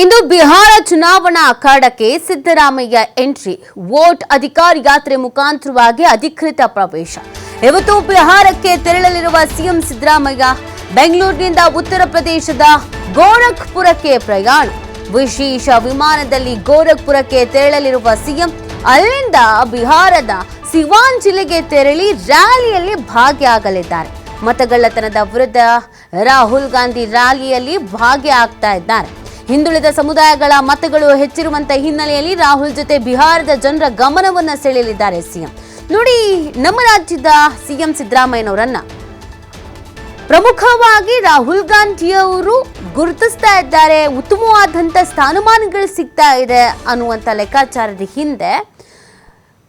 ಇಂದು ಬಿಹಾರ ಚುನಾವಣಾ ಅಖಾಡಕ್ಕೆ Siddaramaiah entry, vote ಅಧಿಕಾರ ಯಾತ್ರೆ ಮುಖಾಂತರವಾಗಿ ಅಧಿಕೃತ ಪ್ರವೇಶ. ಇವತ್ತು ಬಿಹಾರಕ್ಕೆ ತೆರಳಲಿರುವ ಸಿಎಂ ಸಿದ್ದರಾಮಯ್ಯ ಬೆಂಗಳೂರಿನಿಂದ ಉತ್ತರ ಪ್ರದೇಶದ ಗೋರಖ್ಪುರಕ್ಕೆ ಪ್ರಯಾಣ. ವಿಶೇಷ ವಿಮಾನದಲ್ಲಿ ಗೋರಖ್ಪುರಕ್ಕೆ ತೆರಳಲಿರುವ ಸಿಎಂ, ಅಲ್ಲಿಂದ ಬಿಹಾರದ ಸಿವಾನ್ ಜಿಲ್ಲೆಗೆ ತೆರಳಿ ರ್ಯಾಲಿಯಲ್ಲಿ ಭಾಗಿಯಾಗಲಿದ್ದಾರೆ. ಮತಗಳ್ಳತನದ ವಿರುದ್ಧ ರಾಹುಲ್ ಗಾಂಧಿ ರ್ಯಾಲಿಯಲ್ಲಿ ಭಾಗಿಯಾಗ್ತಾ ಇದ್ದಾರೆ. ಹಿಂದುಳಿದ ಸಮುದಾಯಗಳ ಮತಗಳು ಹೆಚ್ಚಿರುವಂತ ಹಿನ್ನೆಲೆಯಲ್ಲಿ ರಾಹುಲ್ ಜೊತೆ ಬಿಹಾರದ ಜನರ ಗಮನವನ್ನ ಸೆಳೆಯಲಿದ್ದಾರೆ ಸಿಎಂ. ನೋಡಿ, ನಮ್ಮ ರಾಜ್ಯದ ಸಿಎಂ ಸಿದ್ದರಾಮಯ್ಯನವರನ್ನ. ಪ್ರಮುಖವಾಗಿ ರಾಹುಲ್ ಗಾಂಧಿಯವರು ಗುರುತಿಸ್ತಾ ಇದ್ದಾರೆ ಉತ್ತಮವಾದಂಥ ಸ್ಥಾನಮಾನಗಳು ಸಿಗ್ತಾ ಇದೆ ಅನ್ನುವಂಥ ಲೆಕ್ಕಾಚಾರದ ಹಿಂದೆ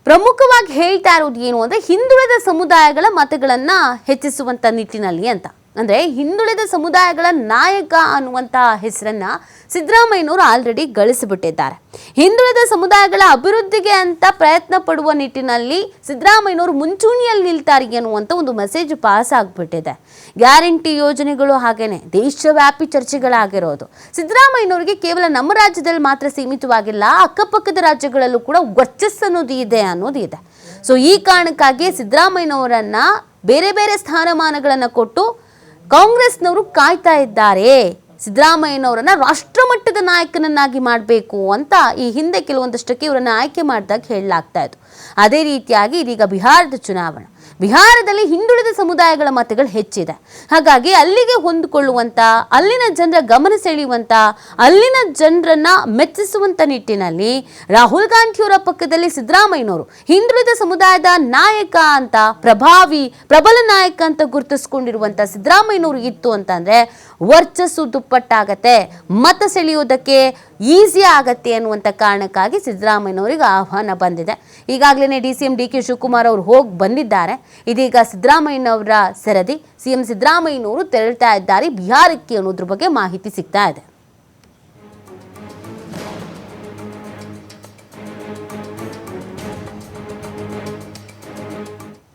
ಪ್ರಮುಖವಾಗಿ ಹೇಳ್ತಾ ಇರೋದು ಏನು ಅಂದರೆ ಹಿಂದುಳಿದ ಸಮುದಾಯಗಳ ಮತಗಳನ್ನು ಹೆಚ್ಚಿಸುವಂಥ ನಿಟ್ಟಿನಲ್ಲಿ ಅಂತ. ಅಂದರೆ ಹಿಂದುಳಿದ ಸಮುದಾಯಗಳ ನಾಯಕ ಅನ್ನುವಂಥ ಹೆಸರನ್ನ ಸಿದ್ದರಾಮಯ್ಯನವರು ಆಲ್ರೆಡಿ ಗಳಿಸಿಬಿಟ್ಟಿದ್ದಾರೆ. ಹಿಂದುಳಿದ ಸಮುದಾಯಗಳ ಅಭಿವೃದ್ಧಿಗೆ ಅಂತ ಪ್ರಯತ್ನ ಪಡುವ ನಿಟ್ಟಿನಲ್ಲಿ ಸಿದ್ದರಾಮಯ್ಯನವರು ಮುಂಚೂಣಿಯಲ್ಲಿ ನಿಲ್ತಾರೆ ಅನ್ನುವಂಥ ಒಂದು ಮೆಸೇಜ್ ಪಾಸ್ ಆಗಿಬಿಟ್ಟಿದೆ. ಗ್ಯಾರಂಟಿ ಯೋಜನೆಗಳು ಹಾಗೇನೆ, ದೇಶವ್ಯಾಪಿ ಚರ್ಚೆಗಳಾಗಿರೋದು. ಸಿದ್ದರಾಮಯ್ಯನವರಿಗೆ ಕೇವಲ ನಮ್ಮ ರಾಜ್ಯದಲ್ಲಿ ಮಾತ್ರ ಸೀಮಿತವಾಗಿಲ್ಲ, ಅಕ್ಕಪಕ್ಕದ ರಾಜ್ಯಗಳಲ್ಲೂ ಕೂಡ ವರ್ಚಸ್ ಅನ್ನೋದು ಇದೆ ಅನ್ನೋದು ಇದೆ. ಸೊ ಈ ಕಾರಣಕ್ಕಾಗಿ ಸಿದ್ದರಾಮಯ್ಯನವರನ್ನ ಬೇರೆ ಬೇರೆ ಸ್ಥಾನಮಾನಗಳನ್ನು ಕೊಟ್ಟು ಕಾಂಗ್ರೆಸ್ನವರು ಕಾಯ್ತಾ ಇದ್ದಾರೆ. ಸಿದ್ದರಾಮಯ್ಯನವರನ್ನ ರಾಷ್ಟ್ರಮಟ್ಟದ ನಾಯಕನನ್ನಾಗಿ ಮಾಡಬೇಕು ಅಂತ ಈ ಹಿಂದೆ ಕೆಲವೊಂದಷ್ಟಕ್ಕೆ ಇವರನ್ನು ಆಯ್ಕೆ ಮಾಡಿದಾಗ ಹೇಳಲಾಗ್ತಾ ಇತ್ತು. ಅದೇ ರೀತಿಯಾಗಿ ಇದೀಗ ಬಿಹಾರದ ಚುನಾವಣೆ. ಬಿಹಾರದಲ್ಲಿ ಹಿಂದುಳಿದ ಸಮುದಾಯಗಳ ಮತಗಳು ಹೆಚ್ಚಿದೆ. ಹಾಗಾಗಿ ಅಲ್ಲಿಗೆ ಹೊಂದಿಕೊಳ್ಳುವಂಥ ಅಲ್ಲಿನ ಜನರ ಗಮನ ಸೆಳೆಯುವಂಥ ಅಲ್ಲಿನ ಜನರನ್ನ ಮೆಚ್ಚಿಸುವಂಥ ನಿಟ್ಟಿನಲ್ಲಿ ರಾಹುಲ್ ಗಾಂಧಿಯವರ ಪಕ್ಕದಲ್ಲಿ ಸಿದ್ದರಾಮಯ್ಯನವರು ಹಿಂದುಳಿದ ಸಮುದಾಯದ ನಾಯಕ ಅಂತ, ಪ್ರಭಾವಿ, ಪ್ರಬಲ ನಾಯಕ ಅಂತ ಗುರುತಿಸ್ಕೊಂಡಿರುವಂಥ ಸಿದ್ದರಾಮಯ್ಯನವರು ಇತ್ತು ಅಂತಂದರೆ ವರ್ಚಸ್ಸು ದುಪ್ಪಟ್ಟಾಗತ್ತೆ ಮತ ಸೆಳೆಯುವುದಕ್ಕೆ ಈಸಿ ಆಗತ್ತೆ ಅನ್ನುವಂಥ ಕಾರಣಕ್ಕಾಗಿ ಸಿದ್ದರಾಮಯ್ಯನವರಿಗೆ ಆಹ್ವಾನ ಬಂದಿದೆ. ಈಗಾಗಲೇ D C M D K Shivakumar ಅವರು ಹೋಗಿ ಬಂದಿದ್ದಾರೆ. ಇದೀಗ ಸಿದ್ದರಾಮಯ್ಯನವರ ಸರದಿ, ಸಿ ಎಂ ಸಿದ್ದರಾಮಯ್ಯನವರು ತೆರಳ್ತಾ ಇದ್ದಾರೆ. ಬಿಹಾರಕ್ಕೆ ಅನ್ನೋದ್ರ ಬಗ್ಗೆ ಮಾಹಿತಿ ಸಿಗ್ತಾ ಇದೆ.